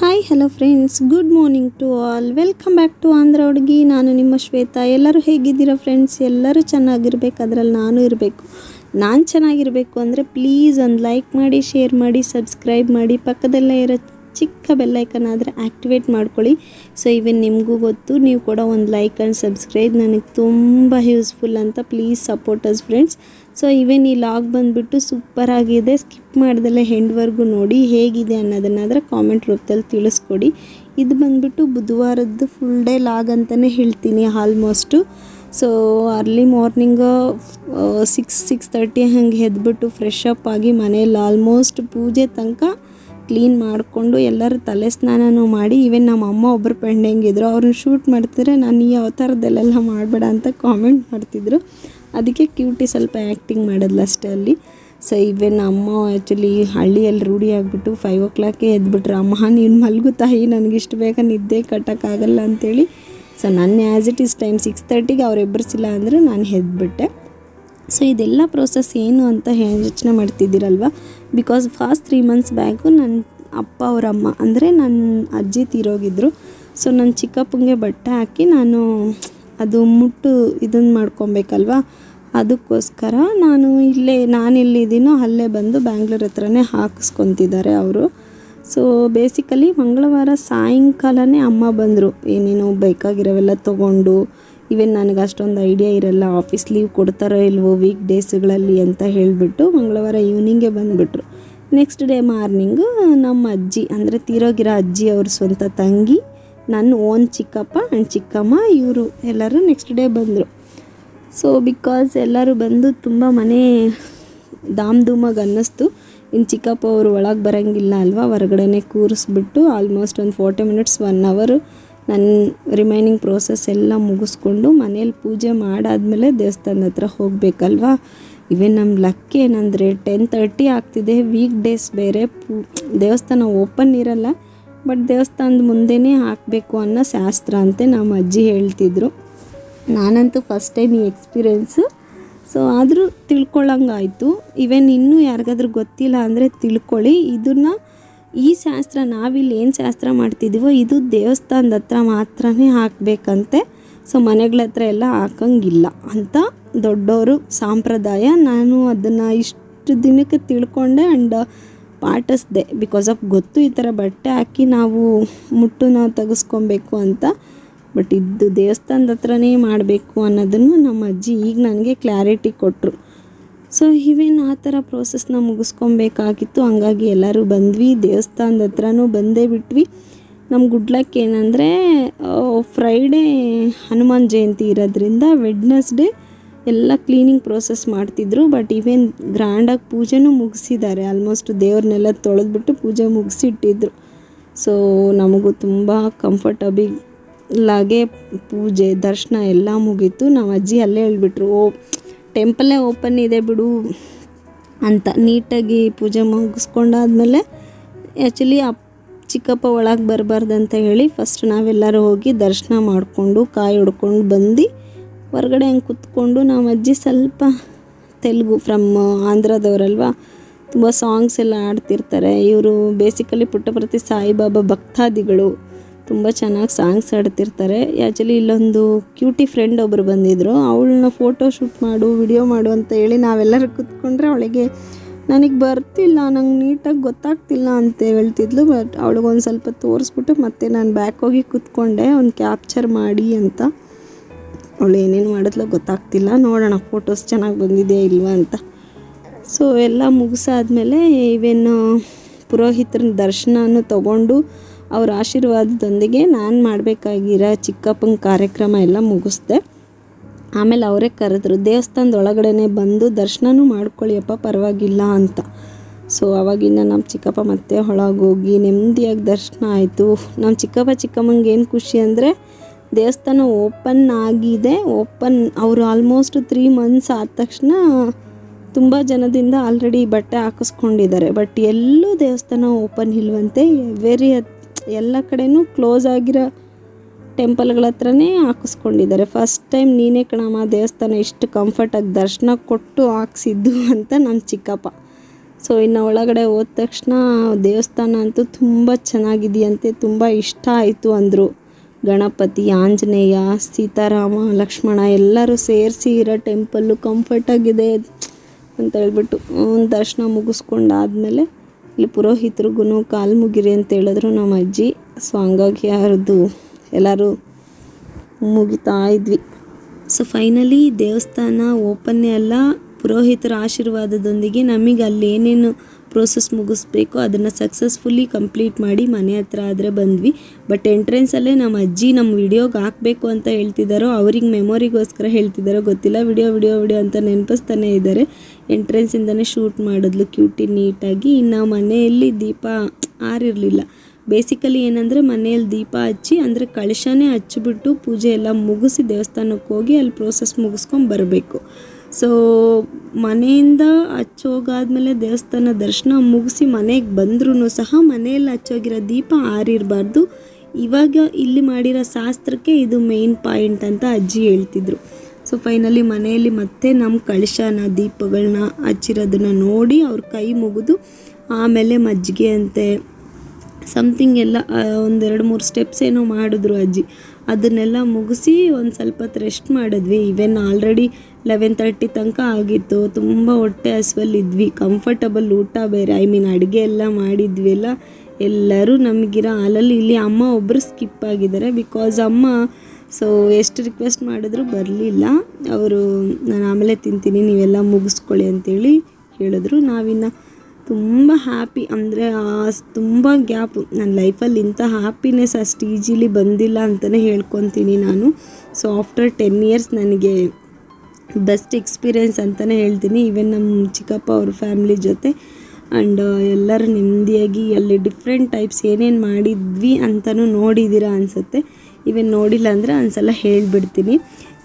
Hi hello friends good morning to all welcome back to Andhra Hudugi ನಾನು ನಿಮ್ಮ ಶ್ವೇತಾ. ಎಲ್ಲರೂ ಹೇಗಿದ್ದೀರಾ ಫ್ರೆಂಡ್ಸ್ ಎಲ್ಲರೂ ಚೆನ್ನಾಗಿರ್ಬೇಕು. ಅದರಲ್ಲಿ ನಾನು ಇರಬೇಕು. ನಾನು ಚೆನ್ನಾಗಿರಬೇಕು ಅಂದರೆ ಪ್ಲೀಸ್ ಒಂದು ಲೈಕ್ ಮಾಡಿ ಶೇರ್ ಮಾಡಿ ಸಬ್ಸ್ಕ್ರೈಬ್ ಮಾಡಿ. ಪಕ್ಕದಲ್ಲೇ ಇರೋ ಚಿಕ್ಕ ಬೆಲ್ಲೈಕನ್ ಆದರೆ ಆ್ಯಕ್ಟಿವೇಟ್ ಮಾಡ್ಕೊಳ್ಳಿ. ಸೊ ಇವನ್ ನಿಮಗೂ ಗೊತ್ತು, ನೀವು ಕೂಡ ಒಂದು ಲೈಕ್ ಆ್ಯಂಡ್ ಸಬ್ಸ್ಕ್ರೈಬ್ ನನಗೆ ತುಂಬ ಯೂಸ್ಫುಲ್ ಅಂತ please support us friends so even ಈ ಲಾಗ್ ಬಂದುಬಿಟ್ಟು ಸೂಪರ್ ಆಗಿದೆ. ಸ್ಕಿಪ್ ಮಾಡ್ದಲ್ಲೇ ಹೆಂಡ್ವರೆಗೂ ನೋಡಿ ಹೇಗಿದೆ ಅನ್ನೋದನ್ನಾದ್ರೆ ಕಾಮೆಂಟ್ ರೂಪದಲ್ಲಿ ತಿಳಿಸ್ಕೊಡಿ. ಇದು ಬಂದುಬಿಟ್ಟು ಬುಧವಾರದ್ದು ಫುಲ್ ಡೇ ಲಾಗ್ ಅಂತಲೇ ಹೇಳ್ತೀನಿ almost so early morning six six thirty ಹಂಗೆ ಎದ್ಬಿಟ್ಟು ಫ್ರೆಶ್ ಅಪ್ ಆಗಿ ಮನೇಲಿ ಆಲ್ಮೋಸ್ಟ್ ಪೂಜೆ ತನಕ ಕ್ಲೀನ್ ಮಾಡಿಕೊಂಡು ಎಲ್ಲರೂ ತಲೆ ಸ್ನಾನನೂ ಮಾಡಿ ಈವನ್ ನಮ್ಮ ಅಮ್ಮ ಒಬ್ಬರು ಇದ್ದರು ಅವ್ರನ್ನ ಶೂಟ್ ಮಾಡ್ತಿದ್ರೆ ನಾನು ಈ ಅವತಾರದಲ್ಲೆಲ್ಲ ಮಾಡಬೇಡ ಅಂತ ಕಾಮೆಂಟ್ ಮಾಡ್ತಿದ್ರು. ಅದಕ್ಕೆ ಕ್ಯೂಟಿ ಸ್ವಲ್ಪ ಆ್ಯಕ್ಟಿಂಗ್ ಮಾಡಿದ್ಲು ಅಷ್ಟೇ ಅಲ್ಲಿ. ಸೊ ಇವೆನ್ ಅಮ್ಮ ಆ್ಯಕ್ಚುಲಿ ಹಳ್ಳಿಯಲ್ಲಿ ರೂಢಿ ಆಗಿಬಿಟ್ಟು ಫೈವ್ ಓ ಕ್ಲಾಕೇ ಎದ್ಬಿಟ್ರು. ಅಮ್ಮ, ನೀನು ಮಲ್ಗು ತಾಯಿ, ನನಗಿಷ್ಟು ಬೇಗ ನಿದ್ದೆ ಕಟ್ಟೋಕ್ಕಾಗಲ್ಲ ಅಂತೇಳಿ. ಸೊ ನನ್ನ as it is time six ತರ್ಟಿಗೆ ಅವ್ರು ಎಬ್ಬರಿಸಿಲ್ಲ ಅಂದರೆ ನಾನು ಎದ್ಬಿಟ್ಟೆ ಸೊ ಇದೆಲ್ಲ ಪ್ರೋಸೆಸ್ ಏನು ಅಂತ ಹೇಳಿ ಯೋಚನೆ ಮಾಡ್ತಿದ್ದೀರಲ್ವ? Because past three months back ನನ್ನ ಅಪ್ಪ ಅವ್ರ ಅಮ್ಮ, ಅಂದರೆ ನನ್ನ ಅಜ್ಜಿ ತೀರೋಗಿದ್ರು. ಸೊ ನನ್ನ ಚಿಕ್ಕಪ್ಪಂಗೆ ಬಟ್ಟೆ ಹಾಕಿ ನಾನು ಅದು ಮುಟ್ಟು ಇದನ್ನು ಮಾಡ್ಕೊಬೇಕಲ್ವ? ಅದಕ್ಕೋಸ್ಕರ ನಾನು ಇಲ್ಲೇ ನಾನು ಎಲ್ಲಿದ್ದೀನೋ ಅಲ್ಲೇ ಬಂದು ಬ್ಯಾಂಗ್ಳೂರ್ ಹತ್ರನೇ ಹಾಕಿಸ್ಕೊತಿದ್ದಾರೆ ಅವರು. ಸೊ ಬೇಸಿಕಲಿ ಮಂಗಳವಾರ ಸಾಯಂಕಾಲನೇ ಅಮ್ಮ ಬಂದರು. ಏನೇನೋ ಬೇಕಾಗಿರೋವೆಲ್ಲ ತೊಗೊಂಡು ಈವನ್ ನನಗೆ ಅಷ್ಟೊಂದು ಐಡಿಯಾ ಇರಲ್ಲ ಆಫೀಸ್ ಲೀವ್ ಕೊಡ್ತಾರೋ ಇಲ್ವೋ ವೀಕ್ ಡೇಸ್ಗಳಲ್ಲಿ ಅಂತ ಹೇಳಿಬಿಟ್ಟು ಮಂಗಳವಾರ ಈವ್ನಿಂಗೇ ಬಂದುಬಿಟ್ರು. ನೆಕ್ಸ್ಟ್ ಡೇ ಮಾರ್ನಿಂಗು ನಮ್ಮ ಅಜ್ಜಿ, ಅಂದರೆ ತೀರೋಗಿರೋ ಅಜ್ಜಿ ಅವ್ರ ಸ್ವಂತ ತಂಗಿ, ನನ್ನ ಓನ್ ಚಿಕ್ಕಪ್ಪ ಆ್ಯಂಡ್ ಚಿಕ್ಕಮ್ಮ, ಇವರು ಎಲ್ಲರೂ ನೆಕ್ಸ್ಟ್ ಡೇ ಬಂದರು. ಸೊ ಬಿಕಾಸ್ ಎಲ್ಲರೂ ಬಂದು ತುಂಬ ಮನೆ ದಾಮ್ ಧೂಮಾಗಿ ಅನ್ನಿಸ್ತು. ಇನ್ನು ಚಿಕ್ಕಪ್ಪ ಅವರು ಒಳಗೆ ಬರೋಂಗಿಲ್ಲ ಅಲ್ವಾ, ಹೊರಗಡೆನೆ ಕೂರಿಸ್ಬಿಟ್ಟು ಆಲ್ಮೋಸ್ಟ್ ಒಂದು ಫೋರ್ಟಿ ಮಿನಿಟ್ಸ್ ಒನ್ ಅವರು ನನ್ನ ರಿಮೈನಿಂಗ್ ಪ್ರೋಸೆಸ್ ಎಲ್ಲ ಮುಗಿಸ್ಕೊಂಡು ಮನೇಲಿ ಪೂಜೆ ಮಾಡಾದಮೇಲೆ ದೇವಸ್ಥಾನದ ಹತ್ರ ಹೋಗಬೇಕಲ್ವಾ? ಇವೇ ನಮ್ಮ ಲಕ್ ಏನಂದರೆ ಟೆನ್ ತರ್ಟಿ ಆಗ್ತಿದೆ ವೀಕ್ ಡೇಸ್ ಬೇರೆ ಪೂ, ದೇವಸ್ಥಾನ ಓಪನ್ ಇರಲ್ಲ ಬಟ್ ದೇವಸ್ಥಾನದ ಮುಂದೆನೇ ಹಾಕಬೇಕು ಅನ್ನೋ ಶಾಸ್ತ್ರ ಅಂತೆ ನಮ್ಮ ಅಜ್ಜಿ ಹೇಳ್ತಿದ್ರು. ನಾನಂತೂ ಫಸ್ಟ್ ಟೈಮ್ ಈ ಎಕ್ಸ್ಪೀರಿಯೆನ್ಸು ಸೊ ಆದರೂ ತಿಳ್ಕೊಳ್ಳಂಗಾಯಿತು ಇವನ್ ಇನ್ನೂ ಯಾರಿಗಾದ್ರೂ ಗೊತ್ತಿಲ್ಲ ಅಂದರೆ ತಿಳ್ಕೊಳ್ಳಿ. ಇದನ್ನು ಈ ಶಾಸ್ತ್ರ ನಾವಿಲ್ಲಿ ಏನು ಶಾಸ್ತ್ರ ಮಾಡ್ತಿದ್ದೀವೋ ಇದು ದೇವಸ್ಥಾನದ ಹತ್ರ ಮಾತ್ರನೇ ಹಾಕಬೇಕಂತೆ. ಸೊ ಮನೆಗಳ ಹತ್ರ ಎಲ್ಲ ಹಾಕಂಗಿಲ್ಲ ಅಂತ ದೊಡ್ಡವರು ಸಂಪ್ರದಾಯ. ನಾನು ಅದನ್ನು ಇಷ್ಟು ದಿನಕ್ಕೆ ತಿಳ್ಕೊಂಡೆ ಆ್ಯಂಡ್ ಪಾಠಿಸ್ದೆ. ಬಿಕಾಸ್ ಆಫ್ ಗೊತ್ತು ಈ ಥರ ಬಟ್ಟೆ ಹಾಕಿ ನಾವು ಮುಟ್ಟನ್ನ ತೆಗೆಸ್ಕೊಬೇಕು ಅಂತ. ಬಟ್ ಇದು ದೇವಸ್ಥಾನದ ಹತ್ರನೇ ಮಾಡಬೇಕು ಅನ್ನೋದನ್ನು ನಮ್ಮ ಅಜ್ಜಿ ಈಗ ನನಗೆ ಕ್ಲಾರಿಟಿ ಕೊಟ್ಟರು ಸೊ ಇವೇನು ಆ ಥರ ಪ್ರೋಸೆಸ್ನ ಮುಗಿಸ್ಕೊಬೇಕಾಗಿತ್ತು. ಹಂಗಾಗಿ ಎಲ್ಲರೂ ಬಂದ್ವಿ, ದೇವಸ್ಥಾನದ ಹತ್ರನೂ ಬಂದೇ ಬಿಟ್ವಿ. ನಮ್ಮ ಗುಡ್ಲಕ್ ಏನಂದರೆ ಫ್ರೈಡೇ ಹನುಮಾನ್ ಜಯಂತಿ ಇರೋದ್ರಿಂದ ವೆಡ್ನೆಸ್ಡೇ ಎಲ್ಲ ಕ್ಲೀನಿಂಗ್ ಪ್ರೋಸೆಸ್ ಮಾಡ್ತಿದ್ರು. ಬಟ್ ಇವೇನು ಗ್ರ್ಯಾಂಡಾಗಿ ಪೂಜೆನೂ ಮುಗಿಸಿದ್ದಾರೆ. ಆಲ್ಮೋಸ್ಟ್ ದೇವ್ರನ್ನೆಲ್ಲ ತೊಳೆದ್ಬಿಟ್ಟು ಪೂಜೆ ಮುಗಿಸಿಟ್ಟಿದ್ರು. ಸೊ ನಮಗೂ ತುಂಬ ಕಂಫರ್ಟಬಿಲಾಗೆ ಪೂಜೆ, ದರ್ಶನ ಎಲ್ಲ ಮುಗೀತು. ನಮ್ಮ ಅಜ್ಜಿ ಅಲ್ಲೇ ಹೇಳ್ಬಿಟ್ರು, ಓ ಟೆಂಪಲ್ಲೇ ಓಪನ್ ಇದೆ ಬಿಡು ಅಂತ ನೀಟಾಗಿ ಪೂಜೆ ಮುಗಿಸ್ಕೊಂಡಾದ್ಮೇಲೆ ಆ್ಯಕ್ಚುಲಿ ಅಪ್ ಚಿಕ್ಕಪ್ಪ ಒಳಗೆ ಬರಬಾರ್ದು ಅಂತ ಹೇಳಿ ಫಸ್ಟ್ ನಾವೆಲ್ಲರೂ ಹೋಗಿ ದರ್ಶನ ಮಾಡಿಕೊಂಡು ಕಾಯಿ ಹೊಡ್ಕೊಂಡು ಬಂದು ಹೊರಗಡೆ ಹಂಗೆ ಕುತ್ಕೊಂಡು ನಮ್ಮ ಅಜ್ಜಿ ಸ್ವಲ್ಪ ತೆಲುಗು ಫ್ರಮ್ ಆಂಧ್ರದವರಲ್ವ, ತುಂಬ ಸಾಂಗ್ಸ್ ಎಲ್ಲ ಆಡ್ತಿರ್ತಾರೆ ಇವರು ಬೇಸಿಕಲಿ ಪುಟ್ಟಪ್ರತಿ ಸಾಯಿಬಾಬಾ ಭಕ್ತಾದಿಗಳು. ತುಂಬ ಚೆನ್ನಾಗಿ ಸಾಂಗ್ಸ್ ಹಾಡ್ತಿರ್ತಾರೆ. ಆ್ಯಕ್ಚುಲಿ ಇಲ್ಲೊಂದು ಕ್ಯೂಟಿ ಫ್ರೆಂಡ್ ಒಬ್ಬರು ಬಂದಿದ್ದರು ಅವಳನ್ನ ಫೋಟೋ ಶೂಟ್ ಮಾಡು ವಿಡಿಯೋ ಮಾಡು ಅಂತ ಹೇಳಿ ನಾವೆಲ್ಲರೂ ಕೂತ್ಕೊಂಡ್ರೆ ಅವಳಿಗೆ, ನನಗೆ ಬರ್ತಿಲ್ಲ, ನಂಗೆ ನೀಟಾಗಿ ಗೊತ್ತಾಗ್ತಿಲ್ಲ ಅಂತ ಹೇಳ್ತಿದ್ಲು ಬಟ್ ಅವಳಿಗೊಂದು ಸ್ವಲ್ಪ ತೋರಿಸ್ಬಿಟ್ಟು ಮತ್ತೆ ನಾನು ಬ್ಯಾಕ್ ಹೋಗಿ ಕೂತ್ಕೊಂಡೆ ಒಂದು ಕ್ಯಾಪ್ಚರ್ ಮಾಡಿ ಅಂತ. ಅವಳು ಏನೇನು ಮಾಡಿದ್ಲು ಗೊತ್ತಾಗ್ತಿಲ್ಲ. ನೋಡೋಣ ಫೋಟೋಸ್ ಚೆನ್ನಾಗಿ ಬಂದಿದೆಯಾ ಇಲ್ವಾ ಅಂತ. ಸೊ ಎಲ್ಲ ಮುಗಿಸಾದ್ಮೇಲೆ ಇವೇನು ಪುರೋಹಿತರ ದರ್ಶನನೂ ತಗೊಂಡು ಅವ್ರ ಆಶೀರ್ವಾದದೊಂದಿಗೆ ನಾನು ಮಾಡಬೇಕಾಗಿರೋ ಚಿಕ್ಕಪ್ಪನ ಕಾರ್ಯಕ್ರಮ ಎಲ್ಲ ಮುಗಿಸ್ದೆ. ಆಮೇಲೆ ಅವರೇ ಕರೆದ್ರು ದೇವಸ್ಥಾನದ ಒಳಗಡೆ ಬಂದು ದರ್ಶನನೂ ಮಾಡ್ಕೊಳ್ಳಿಯಪ್ಪ, ಪರವಾಗಿಲ್ಲ ಅಂತ. ಸೊ ಅವಾಗಿಂದ ನಮ್ಮ ಚಿಕ್ಕಪ್ಪ ಮತ್ತೆ ಒಳಗೋಗಿ ನೆಮ್ಮದಿಯಾಗಿ ದರ್ಶನ ಆಯಿತು. ನಮ್ಮ ಚಿಕ್ಕಪ್ಪ ಚಿಕ್ಕಮ್ಮಂಗೆ ಏನು ಖುಷಿ ಅಂದರೆ, ದೇವಸ್ಥಾನ ಓಪನ್ ಆಗಿದೆ. ಓಪನ್ ಅವರು ಆಲ್ಮೋಸ್ಟ್ ತ್ರೀ ಮಂತ್ಸ್ ಆದ ತಕ್ಷಣ ತುಂಬ ಜನದಿಂದ ಆಲ್ರೆಡಿ ಬಟ್ಟೆ ಹಾಕಿಸ್ಕೊಂಡಿದ್ದಾರೆ. ಬಟ್ ಎಲ್ಲೂ ದೇವಸ್ಥಾನ ಓಪನ್ ಇಲ್ವಂತೆ ವೆರಿ ಎಲ್ಲ ಕಡೆನೂ ಕ್ಲೋಸ್ ಆಗಿರೋ ಟೆಂಪಲ್ಗಳ ಹತ್ರನೇ ಹಾಕಿಸ್ಕೊಂಡಿದ್ದಾರೆ. ಫಸ್ಟ್ ಟೈಮ್ ನೀನೇ ಕಣಮ್ಮ ದೇವಸ್ಥಾನ ಇಷ್ಟು ಕಂಫರ್ಟಾಗಿ ದರ್ಶನ ಕೊಟ್ಟು ಹಾಕ್ಸಿದ್ದು ಅಂತ ನಮ್ಮ ಚಿಕ್ಕಪ್ಪ. ಸೊ ಇನ್ನು ಒಳಗಡೆ ಹೋದ ತಕ್ಷಣ ದೇವಸ್ಥಾನ ಅಂತೂ ತುಂಬ ಚೆನ್ನಾಗಿದೆಯಂತೆ, ತುಂಬ ಇಷ್ಟ ಆಯಿತು ಅಂದರು. ಗಣಪತಿ, ಆಂಜನೇಯ, ಸೀತಾರಾಮ, ಲಕ್ಷ್ಮಣ ಎಲ್ಲರೂ ಸೇರಿಸಿ ಇರೋ ಟೆಂಪಲ್ಲು ಕಂಫರ್ಟಾಗಿದೆ ಅಂತ ಹೇಳ್ಬಿಟ್ಟು ದರ್ಶನ ಮುಗಿಸ್ಕೊಂಡಾದ್ಮೇಲೆ ಇಲ್ಲಿ ಪುರೋಹಿತರಿಗೂ ಕಾಲು ಮುಗಿರಿ ಅಂತ ಹೇಳಿದ್ರು. ನಮ್ಮ ಅಜ್ಜಿ ಸೊ ಹಂಗಾಗಿ ಯಾರದು ಎಲ್ಲರೂ ಮುಗಿತಾ ಇದ್ವಿ. ಸೊ ಫೈನಲಿ ದೇವಸ್ಥಾನ ಓಪನ್ನೇ ಅಲ್ಲ. ಪುರೋಹಿತರ ಆಶೀರ್ವಾದದೊಂದಿಗೆ ನಮಗೆ ಅಲ್ಲಿ ಏನೇನು ಪ್ರೋಸೆಸ್ ಮುಗಿಸ್ಬೇಕು, ಅದನ್ನು ಸಕ್ಸಸ್ಫುಲ್ಲಿ ಕಂಪ್ಲೀಟ್ ಮಾಡಿ ಮನೆ ಹತ್ರ ಆದರೆ ಬಂದ್ವಿ. ಬಟ್ ಎಂಟ್ರೆನ್ಸಲ್ಲೇ ನಮ್ಮ ಅಜ್ಜಿ ನಮ್ಮ ವಿಡಿಯೋಗೆ ಹಾಕಬೇಕು ಅಂತ ಹೇಳ್ತಿದ್ದಾರೋ ಅವ್ರಿಗೆ ಮೆಮೊರಿಗೋಸ್ಕರ ಹೇಳ್ತಿದ್ದಾರೋ ಗೊತ್ತಿಲ್ಲ. ವಿಡಿಯೋ ವಿಡಿಯೋ ವಿಡಿಯೋ ಅಂತ ನೆನಪಿಸ್ತಾನೆ ಇದ್ದಾರೆ ಎಂಟ್ರೆನ್ಸಿಂದನೇ ಶೂಟ್ ಮಾಡಿದ್ಲು ಕ್ಯೂಟಿ ನೀಟಾಗಿ. ಇನ್ನು ಮನೆಯಲ್ಲಿ ದೀಪ ಆರಿರಲಿಲ್ಲ. ಬೇಸಿಕಲಿ ಏನಂದರೆ ಮನೆಯಲ್ಲಿ ದೀಪ ಹಚ್ಚಿ, ಅಂದರೆ ಕಳಶನೇ ಹಚ್ಚಿಬಿಟ್ಟು ಪೂಜೆ ಎಲ್ಲ ಮುಗಿಸಿ ದೇವಸ್ಥಾನಕ್ಕೆ ಹೋಗಿ ಅಲ್ಲಿ ಪ್ರೋಸೆಸ್ ಮುಗಿಸ್ಕೊಂಡು ಬರಬೇಕು. ಸೊ ಮನೆಯಿಂದ ಹಚ್ಚೋಗಾದ್ಮೇಲೆ ದೇವಸ್ಥಾನ ದರ್ಶನ ಮುಗಿಸಿ ಮನೆಗೆ ಬಂದ್ರೂ ಸಹ ಮನೆಯಲ್ಲಿ ಹಚ್ಚೋಗಿರೋ ದೀಪ ಆರಿರಬಾರ್ದು. ಇವಾಗ ಇಲ್ಲಿ ಮಾಡಿರೋ ಶಾಸ್ತ್ರಕ್ಕೆ ಇದು ಮೇನ್ ಪಾಯಿಂಟ್ ಅಂತ ಅಜ್ಜಿ ಹೇಳ್ತಿದ್ರು. ಸೊ ಫೈನಲಿ ಮನೆಯಲ್ಲಿ ಮತ್ತೆ ನಮ್ಮ ಕಳಶನ, ದೀಪಗಳನ್ನ ಹಚ್ಚಿರೋದನ್ನು ನೋಡಿ ಅವ್ರ ಕೈ ಮುಗಿದು ಆಮೇಲೆ ಮಜ್ಜಿಗೆ ಅಂತೆ ಸಮಥಿಂಗ್ ಎಲ್ಲ ಒಂದೆರಡು ಮೂರು ಸ್ಟೆಪ್ಸ್ ಏನೋ ಮಾಡಿದ್ರು ಅಜ್ಜಿ. ಅದನ್ನೆಲ್ಲ ಮುಗಿಸಿ ಒಂದು ಸ್ವಲ್ಪ ಹೊತ್ತು ರೆಸ್ಟ್ ಮಾಡಿದ್ವಿ. ಇವೆನ್ ಆಲ್ರೆಡಿ ಲೆವೆನ್ ತರ್ಟಿ ತನಕ ಆಗಿತ್ತು. ತುಂಬ ಹೊಟ್ಟೆ ಹಸುವಲ್ಲಿದ್ವಿ. ಕಂಫರ್ಟಬಲ್ ಊಟ ಬೇರೆ. ಐ ಮೀನ್ ಅಡುಗೆ ಎಲ್ಲ ಮಾಡಿದ್ವಿ ಎಲ್ಲ. ಎಲ್ಲರೂ ನಮಗಿರೋ ಹಾಲಲ್ಲಿ ಇಲ್ಲಿ ಅಮ್ಮ ಒಬ್ಬರು ಸ್ಕಿಪ್ ಆಗಿದ್ದಾರೆ. ಬಿಕಾಸ್ ಅಮ್ಮ ಸೊ ಎಷ್ಟು ರಿಕ್ವೆಸ್ಟ್ ಮಾಡಿದ್ರು ಬರಲಿಲ್ಲ. ಅವರು, ನಾನು ಆಮೇಲೆ ತಿಂತೀನಿ, ನೀವೆಲ್ಲ ಮುಗಿಸ್ಕೊಳ್ಳಿ ಅಂತೇಳಿ ಹೇಳಿದ್ರು. ನಾವಿನ್ನು ತುಂಬ ಹ್ಯಾಪಿ ಅಂದರೆ ತುಂಬ ಗ್ಯಾಪು ನನ್ನ ಲೈಫಲ್ಲಿ ಇಂಥ ಹ್ಯಾಪಿನೆಸ್ ಅಷ್ಟು ಈಜಿಲಿ ಬಂದಿಲ್ಲ ಅಂತಲೇ ಹೇಳ್ಕೊತೀನಿ ನಾನು. ಸೊ ಆಫ್ಟರ್ ಟೆನ್ ಇಯರ್ಸ್ ನನಗೆ ಬೆಸ್ಟ್ ಎಕ್ಸ್ಪೀರಿಯೆನ್ಸ್ ಅಂತಲೇ ಹೇಳ್ತೀನಿ. ಈವನ್ ನಮ್ಮ ಚಿಕ್ಕಪ್ಪ ಅವ್ರ ಫ್ಯಾಮ್ಲಿ ಜೊತೆ ಆ್ಯಂಡ್ ಎಲ್ಲರೂ ನೆಮ್ಮದಿಯಾಗಿ ಅಲ್ಲಿ ಡಿಫ್ರೆಂಟ್ ಟೈಪ್ಸ್ ಏನೇನು ಮಾಡಿದ್ವಿ ಅಂತಲೂ ನೋಡಿದ್ದೀರಾ ಅನಿಸುತ್ತೆ. ಈವನ್ ನೋಡಿಲ್ಲ ಅಂದರೆ ಒಂದ್ಸಲ ಹೇಳಿಬಿಡ್ತೀನಿ.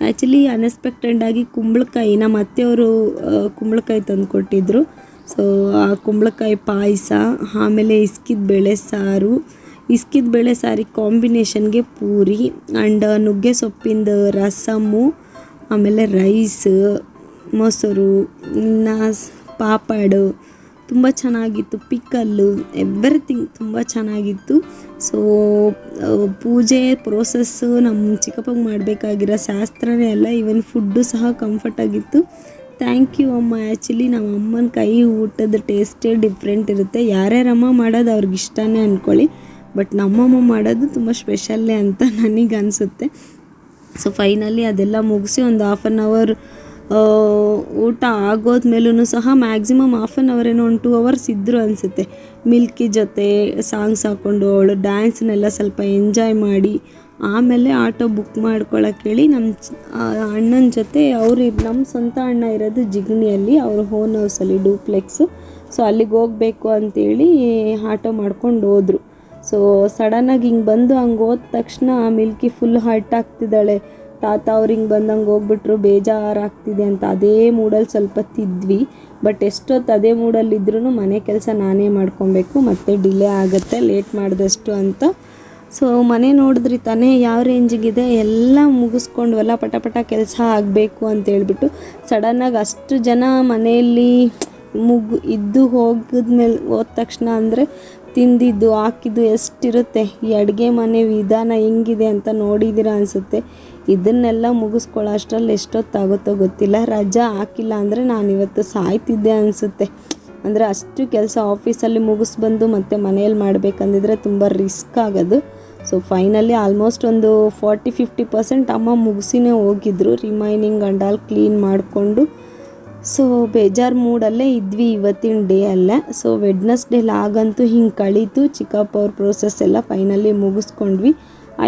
ಆ್ಯಕ್ಚುಲಿ ಅನ್ಎಕ್ಸ್ಪೆಕ್ಟೆಡಾಗಿ ಕುಂಬಳಕಾಯಿ ನಮ್ಮ ಅತ್ತೆಯವರು ಕುಂಬಳಕಾಯಿ ತಂದು ಕೊಟ್ಟಿದ್ದರು ಸೊ ಆ ಕುಂಬಳಕಾಯಿ ಪಾಯಸ, ಆಮೇಲೆ ಇಸ್ಕಿದ ಬೇಳೆ ಸಾರು. ಇಸ್ಕಿದ ಬೇಳೆ ಸಾರಿಗೆ ಕಾಂಬಿನೇಷನ್ಗೆ ಪೂರಿ ಆ್ಯಂಡ್ ನುಗ್ಗೆ ಸೊಪ್ಪಿಂದ ರಸಮ್ಮು ಆಮೇಲೆ ರೈಸ್, ಮೊಸರು ಇನ್ನು ಪಾಪಡು ತುಂಬ ಚೆನ್ನಾಗಿತ್ತು ಪಿಕ್ಕಲ್ಲು ಎವ್ರಿಥಿಂಗ್ ತುಂಬ ಚೆನ್ನಾಗಿತ್ತು. ಸೊ ಪೂಜೆ ಪ್ರೋಸೆಸ್ಸು ನಮ್ಮ ಚಿಕ್ಕಪ್ಪಗೆ ಮಾಡಬೇಕಾಗಿರೋ ಶಾಸ್ತ್ರನೇ ಅಲ್ಲ ಈವನ್ ಫುಡ್ಡು ಸಹ ಕಂಫರ್ಟಾಗಿತ್ತು ಥ್ಯಾಂಕ್ ಯು ಅಮ್ಮ ಆ್ಯಕ್ಚುಲಿ ನಮ್ಮ ಅಮ್ಮನ ಕೈ ಊಟದ ಟೇಸ್ಟೇ ಡಿಫ್ರೆಂಟ್ ಇರುತ್ತೆ. ಯಾರ್ಯಾರಮ್ಮ ಮಾಡೋದು ಅವ್ರಿಗೆ ಇಷ್ಟನೇ ಅಂದ್ಕೊಳ್ಳಿ ಬಟ್ ನಮ್ಮಮ್ಮ ಮಾಡೋದು ತುಂಬ ಸ್ಪೆಷಲ್ಲೇ ಅಂತ ನನಗೆ ಅನಿಸುತ್ತೆ ಸೊ ಫೈನಲಿ ಅದೆಲ್ಲ ಮುಗಿಸಿ ಒಂದು ಹಾಫ್ ಆನ್ ಅವರ್ ಊಟ ಆಗೋದ್ಮೇಲೂ ಸಹ ಮ್ಯಾಕ್ಸಿಮಮ್ ಹಾಫ್ ಆನ್ ಅವರ್ ಏನೋ ಒಂದು ಟೂ ಅವರ್ಸ್ ಇದ್ದರು ಅನಿಸುತ್ತೆ. ಮಿಲ್ಕಿ ಜೊತೆ ಸಾಂಗ್ಸ್ ಹಾಕ್ಕೊಂಡು ಅವಳು ಡ್ಯಾನ್ಸ್ನೆಲ್ಲ ಸ್ವಲ್ಪ ಎಂಜಾಯ್ ಮಾಡಿ, ಆಮೇಲೆ ಆಟೋ ಬುಕ್ ಮಾಡ್ಕೊಳಕ್ಕೆ ಹೇಳಿ ನಮ್ಮ ಅಣ್ಣನ ಜೊತೆ ಅವರು ನಮ್ಮ ಸ್ವಂತ ಅಣ್ಣ ಇರೋದು ಜಿಗಣಿಯಲ್ಲಿ, ಅವ್ರ ಹೋನ್ ಹೌಸಲ್ಲಿ ಡೂಪ್ಲೆಕ್ಸು ಸೊ ಅಲ್ಲಿಗೆ ಹೋಗಬೇಕು ಅಂತೇಳಿ ಆಟೋ ಮಾಡ್ಕೊಂಡು ಹೋದರು. ಸೊ ಸಡನ್ನಾಗಿ ಹಿಂಗೆ ಬಂದು ಹಂಗೆ ಹೋದ ತಕ್ಷಣ ಮಿಲ್ಕಿ ಫುಲ್ ಹರ್ಟ್ ಆಗ್ತಿದ್ದಾಳೆ. ತಾತ ಅವ್ರು ಹಿಂಗೆ ಬಂದಂಗೆ ಹೋಗ್ಬಿಟ್ರು ಬೇಜಾರಾಗ್ತಿದೆ ಅಂತ ಅದೇ ಮೂಡಲ್ಲಿ ಸ್ವಲ್ಪ ತಿದ್ವಿ. ಬಟ್ ಎಷ್ಟೊತ್ತು ಅದೇ ಮೂಡಲ್ಲಿ ಇದ್ರೂ ಮನೆ ಕೆಲಸ ನಾನೇ ಮಾಡ್ಕೊಬೇಕು, ಮತ್ತೆ ಡಿಲೇ ಆಗುತ್ತೆ ಲೇಟ್ ಮಾಡಿದಷ್ಟು ಅಂತ. ಸೊ ಮನೆ ನೋಡಿದ್ರಿ ತಾನೇ ಯಾವ ರೇಂಜಿಗಿದೆ ಎಲ್ಲ ಮುಗಿಸ್ಕೊಂಡ್ವಲ್ಲ, ಪಟ ಪಟ ಕೆಲಸ ಆಗಬೇಕು ಅಂತ ಹೇಳ್ಬಿಟ್ಟು. ಸಡನ್ನಾಗಿ ಅಷ್ಟು ಜನ ಮನೆಯಲ್ಲಿ ಮುಗು, ಇದ್ದು ಹೋಗಿದ್ಮೇಲೆ ಹೋದ ತಕ್ಷಣ ಅಂದರೆ ತಿಂದಿದ್ದು, ಹಾಕಿದ್ದು ಎಷ್ಟಿರುತ್ತೆ? ಈ ಅಡುಗೆ ಮನೆ ವಿಧಾನ ಹೆಂಗಿದೆ ಅಂತ ನೋಡಿದ್ದೀರ ಅನಿಸುತ್ತೆ. ಇದನ್ನೆಲ್ಲ ಮುಗಿಸ್ಕೊಳ್ಳೋ ಅಷ್ಟರಲ್ಲಿ ಎಷ್ಟೊತ್ತಾಗುತ್ತೋ ಗೊತ್ತಿಲ್ಲ. ರಜಾ ಹಾಕಿಲ್ಲ ಅಂದರೆ ನಾನು ಇವತ್ತು ಸಾಯ್ತಿದ್ದೆ ಅನಿಸುತ್ತೆ. ಅಂದರೆ ಅಷ್ಟು ಕೆಲಸ ಆಫೀಸಲ್ಲಿ ಮುಗಿಸ್ಬಂದು ಮತ್ತೆ ಮನೆಯಲ್ಲಿ ಮಾಡಬೇಕಂದಿದ್ರೆ ತುಂಬ ರಿಸ್ಕ್ ಆಗೋದು. ಸೊ ಫೈನಲಿ ಆಲ್ಮೋಸ್ಟ್ ಒಂದು ಫಾರ್ಟಿ, ಫಿಫ್ಟಿ ಪರ್ಸೆಂಟ್ ಅಮ್ಮ ಮುಗಿಸಿನೇ ಹೋಗಿದ್ರು. ರಿಮೈನಿಂಗ್ ಗಂಡಾಲ್ ಕ್ಲೀನ್ ಮಾಡಿಕೊಂಡು ಸೊ ಬೇಜಾರು ಮೂಡಲ್ಲೇ ಇದ್ವಿ ಇವತ್ತಿನ ಡೇ ಅಲ್ಲೇ. ಸೊ ವೆಡ್ನಸ್ಡೇಲಾಗಂತೂ ಹಿಂಗೆ ಕಳೀತು. ಚಿಕ್ಕಪ್ಪ ಅವ್ರ ಪ್ರೋಸೆಸ್ ಎಲ್ಲ ಫೈನಲಿ ಮುಗಿಸ್ಕೊಂಡ್ವಿ.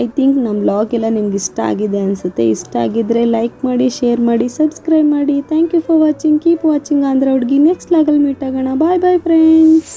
ಐ ಥಿಂಕ್ ನಮ್ಮ ಬ್ಲಾಗ್ ಎಲ್ಲ ನಿಮ್ಗೆ ಇಷ್ಟ ಆಗಿದೆ ಅನಿಸುತ್ತೆ. ಇಷ್ಟ ಆಗಿದ್ದರೆ ಲೈಕ್ ಮಾಡಿ ಶೇರ್ ಮಾಡಿ ಸಬ್ಸ್ಕ್ರೈಬ್ ಮಾಡಿ. Thank you for watching keep watching Andhra Hudugi next ಲಾಗಲ್ಲಿ meet ಆಗೋಣ. ಬಾಯ್ ಬಾಯ್ ಫ್ರೆಂಡ್ಸ್